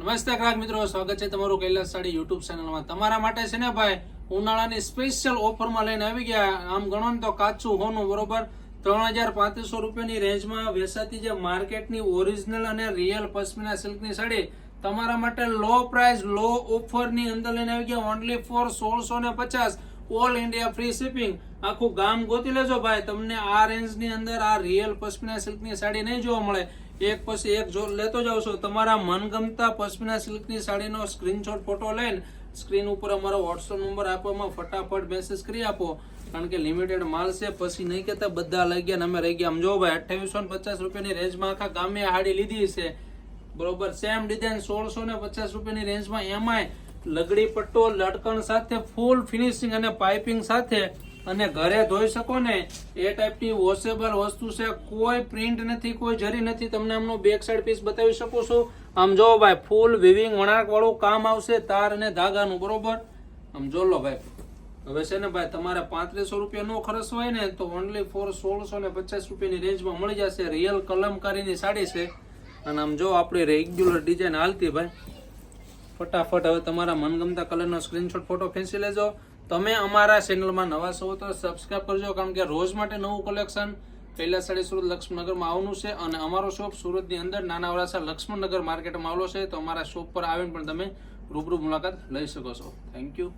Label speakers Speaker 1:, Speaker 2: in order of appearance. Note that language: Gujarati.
Speaker 1: નમસ્તે ગ્રાહક મિત્રો, સ્વાગત છે તમારું કૈલાસ સાડી યુટ્યુબ ચેનલમાં તમારા માટે છે ને ભાઈ, ઉનાળાની સ્પેશિયલ ઓફરમાં લઈને આવી ગયા. આમ ગણો ને તો કાચું હોનું, બરોબર? ત્રણ હજાર પાંત્રીસો રૂપિયાની રેન્જમાં વેચાતી જે માર્કેટની ઓરિજિનલ અને રિયલ પશ્મિના સિલ્કની સાડી, તમારા માટે લો પ્રાઇસ લો ઓફરની અંદર લઈને આવી ગયા. ઓનલી ફોર સોળસો ને પચાસ. ઓલ ઇન્ડિયા ફ્રી શિપિંગ આખું ગામ ગોતી લેજો ભાઈ. તમને આ રેન્જની અંદર આ રિયલ પશ્મિના સિલ્કની સાડી નહીં જોવા મળે. એક પછી એક જો લેતો જાઉં છો, તમારા મનગમતા પશ્મિના સિલ્કની સાડીનો સ્ક્રીનશોટ ફોટો લઈને સ્ક્રીન ઉપર અમારો વોટ્સઅપ નંબર આપવામાં ફટાફટ મેસેજ કરી આપો. કારણ કે લિમિટેડ માલ છે, પછી નહીં કહેતા બધા લઈ ગયા અમે રહી ગયા. આમ જો ભાઈ, અઠ્યાવીસો પચાસ રૂપિયાની રેન્જમાં આખા ગામે હાડી લીધી છે. બરોબર સેમ ડિઝાઇન સોળસો ને પચાસ રૂપિયાની રેન્જમાં એમાંય લગડી પટ્ટો લટકણ સાથે ફૂલ ફિનિશિંગ અને પાઇપિંગ સાથે અને ઘરે ધોઈ શકો ને, એ ટાઈપની વોશેબલ વસ્તુ છે, કોઈ પ્રિન્ટ નથી, કોઈ જરી નથી, તમને આમનો બેક સાઈડ પીસ બતાવી શકું છું. આમ જો ભાઈ ફૂલ વિવિંગ વણાક વાળું કામ આવશે, તાર અને ધાગાનું, બરોબર? આમ જો લો ભાઈ. હવે છે ને ભાઈ, તમારે પાંત્રીસો રૂપિયા નો ખર્ચ હોય ને, તો ઓનલી ફોર સોળસો ને પચાસ રૂપિયાની રેન્જમાં મળી જશે. રિયલ કલમકારીની સાડી છે. અને આમ જો આપણી રેગ્યુલર ડિઝાઇન હાલતી, ભાઈ. ફટાફટ હવે તમારા મનગમતા કલરનો સ્ક્રીનશોટ ફોટો ખેંચી લેજો. તમે અમારા ચેનલમાં નવા છો તો સબસ્ક્રાઇબ કરજો, કારણ કે રોજ માટે નવું કલેક્શન પહેલા સાડી સુરત લક્ષ્મણનગરમાં આવવાનું છે અને અમારો શોપ સુરતની અંદર નાના વરાસા લક્ષ્મણનગર માર્કેટમાં આવેલો છે. તો અમારા શોપ પર આવીને પણ તમે રૂબરૂ મુલાકાત લઈ શકો છો. Thank you